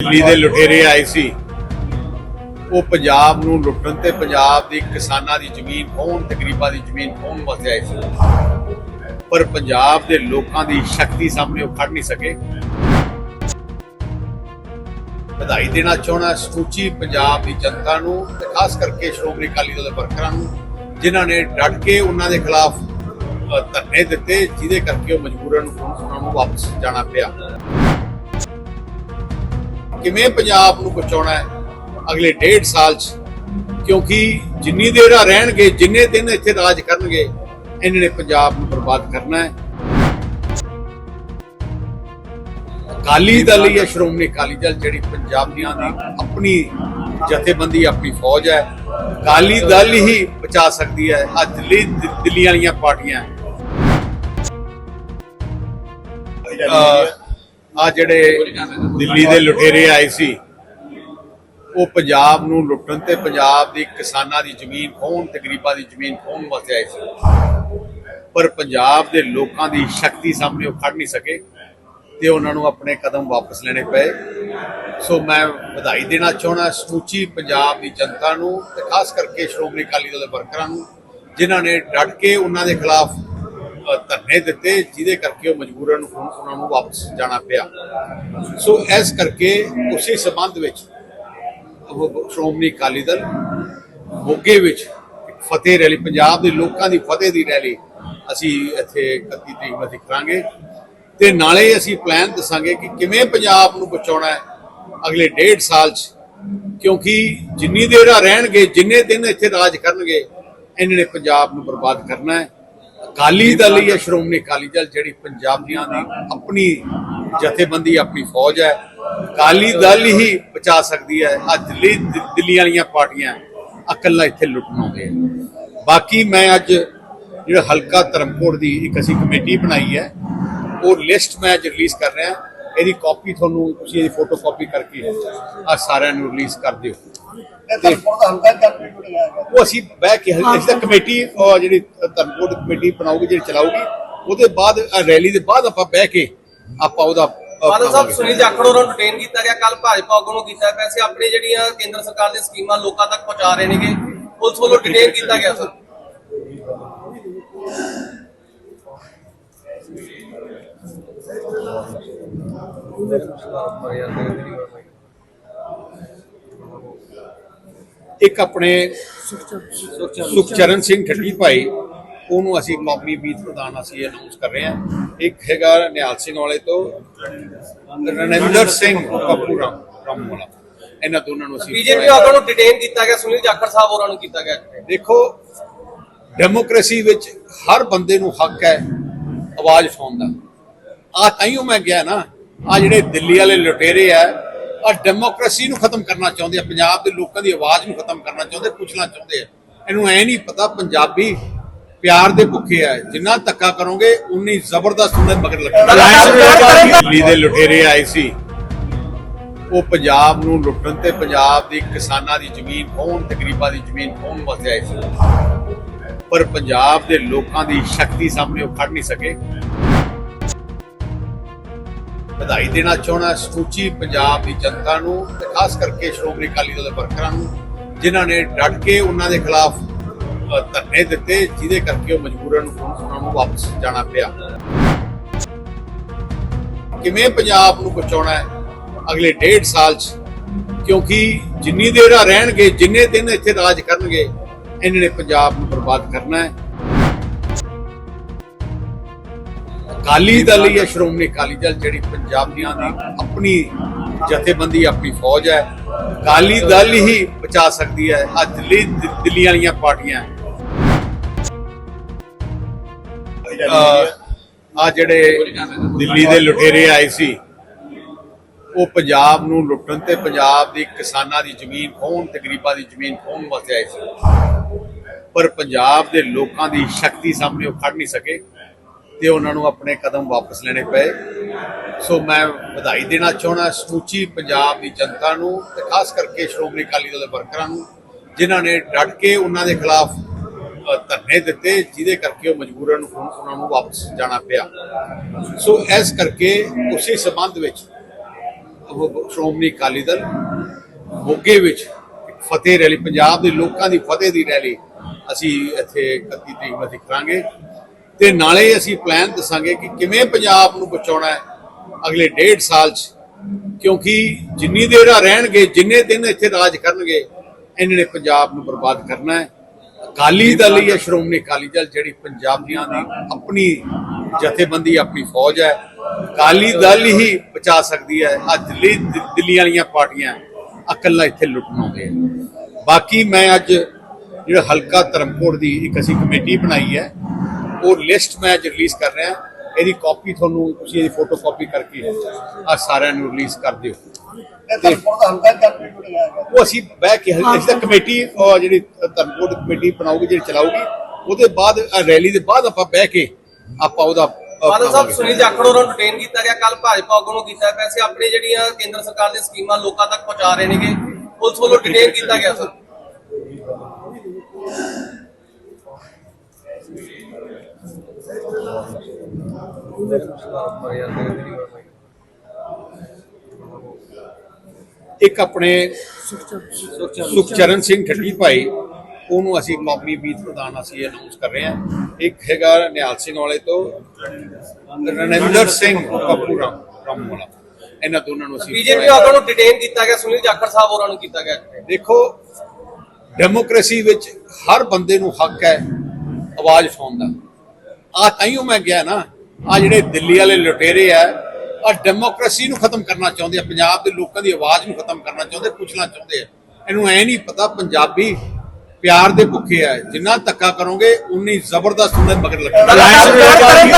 ਦਿੱਲੀ ਦੇ ਲੁਟੇਰੇ ਆਏ ਸੀ। ਉਹ ਪੰਜਾਬ ਨੂੰ ਲੁੱਟਣ ਤੇ ਪੰਜਾਬ ਦੇ ਕਿਸਾਨਾਂ ਦੀ ਜ਼ਮੀਨ ਖੋਹਣ ਤੇ ਗਰੀਬਾਂ ਦੀ ਜ਼ਮੀਨ ਖੋਹਣ ਵਾਸਤੇ ਆਏ ਸੀ। ਪਰ ਪੰਜਾਬ ਦੇ ਲੋਕਾਂ ਦੀ ਸ਼ਕਤੀ ਸਾਹਮਣੇ ਉਹ ਖੜ ਨਹੀਂ ਸਕੇ। ਵਧਾਈ ਦੇਣਾ ਚਾਹਣਾ ਸਮੁੱਚੀ ਪੰਜਾਬ ਦੀ ਜਨਤਾ ਨੂੰ ਤੇ ਖਾਸ ਕਰਕੇ ਸ਼੍ਰੋਮਣੀ ਅਕਾਲੀ ਦਲ ਦੇ ਵਰਕਰਾਂ ਨੂੰ, ਜਿਨ੍ਹਾਂ ਨੇ ਡਟ ਕੇ ਉਹਨਾਂ ਦੇ ਖਿਲਾਫ ਧਰਨੇ ਦਿੱਤੇ, ਜਿਹਦੇ ਕਰਕੇ ਉਹ ਮਜਬੂਰਨ ਉਹਨਾਂ ਨੂੰ ਵਾਪਸ ਜਾਣਾ ਪਿਆ। ਕਿਵੇਂ ਪੰਜਾਬ ਨੂੰ ਬਚਾਉਣਾ ਹੈ ਅਗਲੇ ਡੇਢ ਸਾਲ ਚ? ਕਿਉਂਕਿ ਜਿੰਨੀ ਦੇਰ ਆ ਰਹਿਣਗੇ, ਜਿੰਨੇ ਦਿਨ ਇੱਥੇ ਰਾਜ ਕਰਨਗੇ, ਇਹਨਾਂ ਨੇ ਪੰਜਾਬ ਨੂੰ ਬਰਬਾਦ ਕਰਨਾ ਹੈ। ਅਕਾਲੀ ਦਲ ਹੀ ਹੈ, ਸ਼੍ਰੋਮਣੀ ਅਕਾਲੀ ਦਲ ਜਿਹੜੀ ਪੰਜਾਬੀਆਂ ਦੀ ਆਪਣੀ ਜਥੇਬੰਦੀ, ਆਪਣੀ ਫੌਜ ਹੈ। ਅਕਾਲੀ ਦਲ ਹੀ ਬਚਾ ਸਕਦੀ ਹੈ ਅੱਜ ਦਿੱਲੀ ਦਿੱਲੀ ਵਾਲੀਆਂ ਪਾਰਟੀਆਂ। ਆ ਜਿਹੜੇ ਦਿੱਲੀ ਦੇ ਲੁਟੇਰੇ ਆਏ ਸੀ, ਉਹ ਪੰਜਾਬ ਨੂੰ ਲੁੱਟਣ ਤੇ ਪੰਜਾਬ ਦੀ ਕਿਸਾਨਾਂ ਦੀ ਜ਼ਮੀਨ ਖੋਹਣ ਤੇ ਗਰੀਬਾਂ ਦੀ ਜ਼ਮੀਨ ਖੋਹਣ ਵਾਸਤੇ ਆਏ ਸੀ। ਪਰ ਪੰਜਾਬ ਦੇ ਲੋਕਾਂ ਦੀ ਸ਼ਕਤੀ ਸਾਹਮਣੇ ਉਹ ਖੜ ਨਹੀਂ ਸਕੇ ਤੇ ਉਹਨਾਂ ਨੂੰ ਆਪਣੇ ਕਦਮ ਵਾਪਸ ਲੈਣੇ ਪਏ। ਸੋ ਮੈਂ ਵਧਾਈ ਦੇਣਾ ਚਾਹਣਾ ਸਮੁੱਚੀ ਪੰਜਾਬ ਦੀ ਜਨਤਾ ਨੂੰ ਤੇ ਖਾਸ ਕਰਕੇ ਸ਼੍ਰੋਮਣੀ ਅਕਾਲੀ ਦਲ ਦੇ ਵਰਕਰਾਂ ਨੂੰ, ਜਿਨ੍ਹਾਂ ਨੇ ਡਟ ਕੇ ਉਹਨਾਂ ਦੇ ਖਿਲਾਫ ਧਰਨੇ ਦਿੱਤੇ, ਜਿਹਦੇ ਕਰਕੇ ਉਹ ਮਜਬੂਰਨ ਹੁਣ ਉਹਨਾਂ ਨੂੰ ਵਾਪਸ ਜਾਣਾ ਪਿਆ। ਸੋ ਇਸ ਕਰਕੇ ਉਸੇ ਸਬੰਧ ਵਿੱਚ ਸ਼੍ਰੋਮਣੀ ਅਕਾਲੀ ਦਲ ਮੋਗੇ ਵਿੱਚ ਇੱਕ ਫਤਿਹ ਰੈਲੀ, ਪੰਜਾਬ ਦੇ ਲੋਕਾਂ ਦੀ ਫਤਿਹ ਦੀ ਰੈਲੀ ਅਸੀਂ ਇੱਥੇ 31 ਤਰੀਕ ਨੂੰ ਅਸੀਂ ਕਰਾਂਗੇ। ਤੇ ਨਾਲੇ ਅਸੀਂ ਪਲਾਨ ਦੱਸਾਂਗੇ ਕਿ ਕਿਵੇਂ ਪੰਜਾਬ ਨੂੰ ਬਚਾਉਣਾ ਹੈ ਅਗਲੇ ਡੇਢ ਸਾਲ ਚ। ਕਿਉਂਕਿ ਜਿੰਨੀ ਦੇਰ ਰਹਿਣਗੇ, ਜਿੰਨੇ ਦਿਨ ਇੱਥੇ ਰਾਜ ਕਰਨਗੇ ਇਹਨਾਂ ਨੇ ਪੰਜਾਬ ਨੂੰ ਬਰਬਾਦ ਕਰਨਾ ਹੈ। ਅਕਾਲੀ ਦਲ ਹੀ ਹੈ ਸ਼੍ਰੋਮਣੀ ਅਕਾਲੀ ਦਲ ਜਿਹੜੀ ਪੰਜਾਬ ਦੀਆਂ ਦੀ ਆਪਣੀ ਜਥੇਬੰਦੀ ਆਪਣੀ ਫੌਜ ਹੈ। ਅਕਾਲੀ ਦਲ ਹੀ ਬਚਾ ਸਕਦੀ ਹੈ। ਆ ਦਿੱਲੀ ਦਿੱਲੀ ਵਾਲੀਆਂ ਪਾਰਟੀਆਂ ਇਕੱਲਾ ਇੱਥੇ ਲੁੱਟਣ ਆਉਂਦੇ ਆ। ਬਾਕੀ ਮੈਂ ਅੱਜ ਜਿਹੜਾ ਹਲਕਾ ਧਰਮਕੋਟ ਦੀ ਇੱਕ ਅਸੀਂ ਕਮੇਟੀ ਬਣਾਈ ਹੈ ਉਹ ਲਿਸਟ ਮੈਂ ਅੱਜ ਰਿਲੀਜ਼ ਕਰ ਰਿਹਾ। ਇਹਦੀ ਕਾਪੀ ਤੁਹਾਨੂੰ ਤੁਸੀਂ ਇਹਦੀ ਫੋਟੋ ਕਾਪੀ ਕਰਕੇ ਆ ਸਾਰਿਆਂ ਨੂੰ ਰਿਲੀਜ਼ ਕਰ ਦਿਓ। ਤਾਂ ਉਹ ਅਸੀਂ ਬਹਿ ਕੇ ਅਸੀਂ ਤਾਂ ਕਮੇਟੀ ਉਹ ਜਿਹੜੀ ਧਰਮਕੋਟ ਕਮੇਟੀ ਬਣਾਉਗੀ ਜਿਹੜੀ ਚਲਾਉਗੀ ਉਹਦੇ ਬਾਅਦ ਰੈਲੀ ਦੇ ਬਾਅਦ ਆਪਾਂ ਬਹਿ ਕੇ ਆਪਾਂ ਉਹਦਾ ਬਾਦਲ ਸਾਹਿਬ। ਸੁਨੀਲ ਜਾਖੜ ਨੂੰ ਡਿਟੇਨ ਕੀਤਾ ਗਿਆ ਕੱਲ ਭਾਜਪਾ ਆਗੂ ਨੂੰ ਕੀਤਾ ਗਿਆ। ਸੀ ਆਪਣੀ ਜਿਹੜੀਆਂ ਕੇਂਦਰ ਸਰਕਾਰ ਦੀਆਂ ਸਕੀਮਾਂ ਲੋਕਾਂ ਤੱਕ ਪਹੁੰਚਾ ਰਹੇ ਨੇਗੇ ਪੁਲਿਸ ਵੱਲੋਂ ਡਿਟੇਨ ਕੀਤਾ ਗਿਆ ਸਰ। ਇੱਕ ਆਪਣੇ ਸੁਖਚਰਨ ਸਿੰਘ ਠੱਗੀ ਭਾਈ ਉਹਨੂੰ ਅਸੀਂ ਕੌਮੀ ਮੀਤ ਪ੍ਰਧਾਨ ਅਸੀਂ ਅਨਾਉਂਸ ਕਰ ਰਹੇ ਹਾਂ। ਇੱਕ ਹੈਗਾ ਨਿਹਾਲ ਸਿੰਘ ਵਾਲੇ ਤੋਂ ਰਣਿੰਦਰ ਸਿੰਘ ਕਪੂਰਾ ਰਾਮੋਲਾ ਇਹਨਾਂ ਦੋਨਾਂ ਨੂੰ ਅਸੀਂ ਬੀਜੇਪੀ ਆਗੂ ਨੂੰ ਡਿਟੇਨ ਕੀਤਾ ਗਿਆ ਸੁਨੀਲ ਜਾਖੜ ਸਾਹਿਬ ਹੋਰਾਂ ਨੂੰ ਕੀਤਾ ਗਿਆ। ਦੇਖੋ ਡੈਮੋਕ੍ਰੇਸੀ ਵਿੱਚ ਹਰ ਬੰਦੇ ਨੂੰ ਹੱਕ ਹੈ ਆਵਾਜ਼ ਉਠਾਉਣ ਦਾ। ਆ ਤਾਈਓ ਮੈਂ ਗਿਆ ਨਾ ਆ ਜਿਹੜੇ ਦਿੱਲੀ ਵਾਲੇ ਲੁਟੇਰੇ ਆ ਆ ਡੈਮੋਕ੍ਰੇਸੀ ਨੂੰ ਖਤਮ ਕਰਨਾ ਚਾਹੁੰਦੇ ਆ ਪੰਜਾਬ ਦੇ ਲੋਕਾਂ ਦੀ ਆਵਾਜ਼ ਨੂੰ ਖਤਮ ਕਰਨਾ ਚਾਹੁੰਦੇ ਪੁੱਛਣਾ ਚਾਹੁੰਦੇ ਆ। ਇਹਨੂੰ ਐ ਨਹੀਂ ਪਤਾ ਪੰਜਾਬੀ ਪਿਆਰ ਦੇ ਭੁੱਖੇ ਆ ਜਿੰਨਾ ਧੱਕਾ ਕਰੋਗੇ ਉਨੀ ਜ਼ਬਰਦਸਤ ਉਹਨਾਂ ਮਗਰ ਲੱਗਣਾ ਦਿੱਲੀ ਦੇ ਲੁਟੇਰੇ ਆਏ ਸੀ। ਉਹ ਪੰਜਾਬ ਨੂੰ ਲੁੱਟਣ ਤੇ ਪੰਜਾਬ ਦੀ ਕਿਸਾਨਾਂ ਦੀ ਜ਼ਮੀਨ ਖੋਹਣ ਤੇ ਗਰੀਬਾਂ ਦੀ ਜ਼ਮੀਨ ਖੋਹਣ ਵਾਸਤੇ ਆਏ ਸੀ। ਪਰ ਪੰਜਾਬ ਦੇ ਲੋਕਾਂ ਦੀ ਸ਼ਕਤੀ ਸਾਹਮਣੇ ਉਹ ਖੜ ਨਹੀਂ ਸਕੇ। ਵਧਾਈ ਦੇਣਾ ਚਾਹਣਾ ਸਮੁੱਚੀ ਪੰਜਾਬ ਦੀ ਜਨਤਾ ਨੂੰ ਖਾਸ ਕਰਕੇ ਸ਼੍ਰੋਮਣੀ ਅਕਾਲੀ ਦਲ ਦੇ ਵਰਕਰਾਂ ਨੂੰ, ਜਿਨ੍ਹਾਂ ਨੇ ਡਟ ਕੇ ਉਹਨਾਂ ਦੇ ਖਿਲਾਫ ਧਰਨੇ ਦਿੱਤੇ, ਜਿਹਦੇ ਕਰਕੇ ਉਹ ਮਜਬੂਰਨ ਹੁਣ ਉਹਨਾਂ ਨੂੰ ਵਾਪਸ ਜਾਣਾ ਪਿਆ। ਕਿਵੇਂ ਪੰਜਾਬ ਨੂੰ ਬਚਾਉਣਾ ਹੈ ਅਗਲੇ ਡੇਢ ਸਾਲ ਚ? ਕਿਉਂਕਿ ਜਿੰਨੀ ਦੇਰ ਆ ਰਹਿਣਗੇ, ਜਿੰਨੇ ਦਿਨ ਇੱਥੇ ਰਾਜ ਕਰਨਗੇ ਇਹਨਾਂ ਨੇ ਪੰਜਾਬ ਨੂੰ ਬਰਬਾਦ ਕਰਨਾ ਹੈ। ਅਕਾਲੀ ਦਲ ਹੀ ਹੈ, ਸ਼੍ਰੋਮਣੀ ਅਕਾਲੀ ਦਲ ਜਿਹੜੀ ਪੰਜਾਬੀਆਂ ਦੀ ਆਪਣੀ ਜਥੇਬੰਦੀ, ਆਪਣੀ ਫੌਜ ਹੈ। ਅਕਾਲੀ ਦਲ ਹੀ ਬਚਾ ਸਕਦੀ ਹੈ। ਆ ਦਿੱਲੀ ਦਿੱਲੀ ਵਾਲੀਆਂ ਪਾਰਟੀਆਂ। ਆ ਜਿਹੜੇ ਦਿੱਲੀ ਦੇ ਲੁਟੇਰੇ ਆਏ ਸੀ, ਉਹ ਪੰਜਾਬ ਨੂੰ ਲੁੱਟਣ ਤੇ ਪੰਜਾਬ ਦੀ ਕਿਸਾਨਾਂ ਦੀ ਜ਼ਮੀਨ ਖੋਣ ਤੇ ਗਰੀਬਾਂ ਦੀ ਜ਼ਮੀਨ ਖੋਣ ਵਾਸਤੇ ਆਏ ਸੀ। ਪਰ ਪੰਜਾਬ ਦੇ ਲੋਕਾਂ ਦੀ ਸ਼ਕਤੀ ਸਾਹਮਣੇ ਉਹ ਖੜ ਨਹੀਂ ਸਕੇ। ਤੇ ਉਹਨਾਂ ਨੂੰ ਆਪਣੇ ਕਦਮ ਵਾਪਸ ਲੈਣੇ ਪਏ। ਸੋ ਮੈਂ ਵਧਾਈ ਦੇਣਾ ਚਾਹਣਾ ਸਮੁੱਚੀ ਪੰਜਾਬ ਦੀ ਜਨਤਾ ਨੂੰ ਤੇ ਖਾਸ ਕਰਕੇ ਸ਼੍ਰੋਮਣੀ ਅਕਾਲੀ ਦਲ ਦੇ ਵਰਕਰਾਂ ਨੂੰ, ਜਿਨ੍ਹਾਂ ਨੇ ਡਟ ਕੇ ਉਹਨਾਂ ਦੇ ਖਿਲਾਫ ਧਰਨੇ ਦਿੱਤੇ, ਜਿਹਦੇ ਕਰਕੇ ਉਹ ਮਜਬੂਰਨ ਹੁਣ ਉਹਨਾਂ ਨੂੰ ਵਾਪਸ ਜਾਣਾ ਪਿਆ। ਸੋ ਇਸ ਕਰਕੇ ਉਸੇ ਸਬੰਧ ਵਿੱਚ ਸ਼੍ਰੋਮਣੀ ਅਕਾਲੀ ਦਲ ਮੋਗੇ ਵਿੱਚ ਫਤਿਹ ਰੈਲੀ, ਪੰਜਾਬ ਦੇ ਲੋਕਾਂ ਦੀ ਫਤਿਹ ਦੀ ਰੈਲੀ ਅਸੀਂ ਇੱਥੇ 31 ਤਰੀਕ ਨੂੰ ਅਸੀਂ ਕਰਾਂਗੇ। ਤੇ ਨਾਲੇ ਅਸੀਂ ਪਲਾਨ ਦੱਸਾਂਗੇ ਕਿ ਕਿਵੇਂ ਪੰਜਾਬ ਨੂੰ ਬਚਾਉਣਾ ਹੈ ਅਗਲੇ ਡੇਢ ਸਾਲ 'ਚ। ਕਿਉਂਕਿ ਜਿੰਨੀ ਦੇਰ ਆ ਰਹਿਣਗੇ ਜਿੰਨੇ ਦਿਨ ਇੱਥੇ ਰਾਜ ਕਰਨਗੇ ਇਹਨਾਂ ਨੇ ਪੰਜਾਬ ਨੂੰ ਬਰਬਾਦ ਕਰਨਾ ਹੈ। ਅਕਾਲੀ ਦਲ ਹੀ ਹੈ ਸ਼੍ਰੋਮਣੀ ਅਕਾਲੀ ਦਲ ਜਿਹੜੀ ਪੰਜਾਬੀਆਂ ਦੀ ਆਪਣੀ ਜਥੇਬੰਦੀ ਆਪਣੀ ਫੌਜ ਹੈ। ਅਕਾਲੀ ਦਲ ਹੀ ਬਚਾ ਸਕਦੀ ਹੈ। ਆ ਦਿੱਲੀ ਦਿੱਲੀ ਵਾਲੀਆਂ ਪਾਰਟੀਆਂ ਇਕੱਲਾ ਇੱਥੇ ਲੁੱਟਣ ਆਉਂਦੇ ਆ। ਬਾਕੀ ਮੈਂ ਅੱਜ ਜਿਹੜਾ ਹਲਕਾ ਧਰਮਕੋਟ ਦੀ ਇੱਕ ਅਸੀਂ ਕਮੇਟੀ ਬਣਾਈ ਹੈ ਉਹ ਲਿਸਟ ਮੈਂ ਅੱਜ ਰਿਲੀਜ਼ ਕਰ ਰਿਹਾ। ਇਹਦੀ ਕਾਪੀ ਤੁਹਾਨੂੰ ਤੁਸੀਂ ਇਹਦੀ ਫੋਟੋ ਕਾਪੀ ਕਰਕੇ ਆ ਸਾਰਿਆਂ ਨੂੰ ਰਿਲੀਜ਼ ਕਰ ਦਿਓ। ਉਹ ਅਸੀਂ ਬਹਿ ਕੇ ਅਸੀਂ ਤਾਂ ਕਮੇਟੀ ਉਹ ਜਿਹੜੀ ਧਰਮਕੋਟ ਕਮੇਟੀ ਬਣਾਉਗੀ ਜਿਹੜੀ ਚਲਾਉਗੀ ਉਹਦੇ ਬਾਅਦ ਰੈਲੀ ਦੇ ਬਾਅਦ ਆਪਾਂ ਬਹਿ ਕੇ ਆਪਾਂ ਉਹਦਾ ਬਾਦਲ ਸਾਹਿਬ। ਸੁਨੀਲ ਜਾਖੜ ਨੂੰ ਡਿਟੇਨ ਕੀਤਾ ਗਿਆ। ਕੱਲ ਭਾਜਪਾ ਆਗੂ ਨੂੰ ਕੀਤਾ ਗਿਆ। ਸੀ ਆਪਣੀ ਜਿਹੜੀਆਂ ਕੇਂਦਰ ਸਰਕਾਰ ਦੀਆਂ ਸਕੀਮਾਂ ਲੋਕਾਂ ਤੱਕ ਪਹੁੰਚਾ ਰਹੇ ਨੇਗੇ। ਪੁਲਿਸ ਵੱਲੋਂ ਡਿਟੇਨ ਕੀਤਾ ਗਿਆ ਸਰ। ਇੱਕ ਆਪਣੇ ਸੁਖਚਰਨ ਸਿੰਘ ਠੱਗੀ ਭਾਈ ਉਹਨੂੰ ਅਸੀਂ ਕੌਮੀ ਮੀਤ ਪ੍ਰਧਾਨ ਅਸੀਂ ਅਨਾਉਂਸ ਕਰ ਰਹੇ ਹਾਂ। ਇੱਕ ਹੈਗਾ ਨਿਹਾਲ ਸਿੰਘ ਵਾਲੇ ਤੋਂ ਰਣਿੰਦਰ ਸਿੰਘ ਕਪੂਰਾ ਰਾਮ ਵਾਲਾ। ਇਹਨਾਂ ਦੋਨਾਂ ਨੂੰ ਅਸੀਂ ਬੀਜੇਪੀ ਆਗੂ ਨੂੰ ਡਿਟੇਨ ਕੀਤਾ ਗਿਆ ਸੁਨੀਲ ਜਾਖੜ ਸਾਹਿਬ ਹੋਰਾਂ ਨੂੰ ਕੀਤਾ ਗਿਆ। ਦੇਖੋ ਡੈਮੋਕ੍ਰੇਸੀ ਵਿੱਚ ਹਰ ਬੰਦੇ ਨੂੰ ਹੱਕ ਹੈ ਆਵਾਜ਼ ਉਠਾਉਣ ਦਾ। ਆ ਤਾਈਓ ਮੈਂ ਗਿਆ ਨਾ ਆ ਜਿਹੜੇ ਦਿੱਲੀ ਵਾਲੇ ਲੁਟੇਰੇ ਆ ਆ ਡੈਮੋਕ੍ਰੇਸੀ ਨੂੰ ਖਤਮ ਕਰਨਾ ਚਾਹੁੰਦੇ ਆ ਪੰਜਾਬ ਦੇ ਲੋਕਾਂ ਦੀ ਆਵਾਜ਼ ਨੂੰ ਖਤਮ ਕਰਨਾ ਚਾਹੁੰਦੇ ਪੁੱਛਣਾ ਚਾਹੁੰਦੇ ਆ। ਇਹਨੂੰ ਐ ਨਹੀਂ ਪਤਾ ਪੰਜਾਬੀ ਪਿਆਰ ਦੇ ਭੁੱਖੇ ਆ ਜਿੰਨਾ ਧੱਕਾ ਕਰੋਗੇ ਉਨੀ ਜ਼ਬਰਦਸਤ ਉਹਨਾਂ ਦੇ ਮਗਰ ਲੱਗਣਾ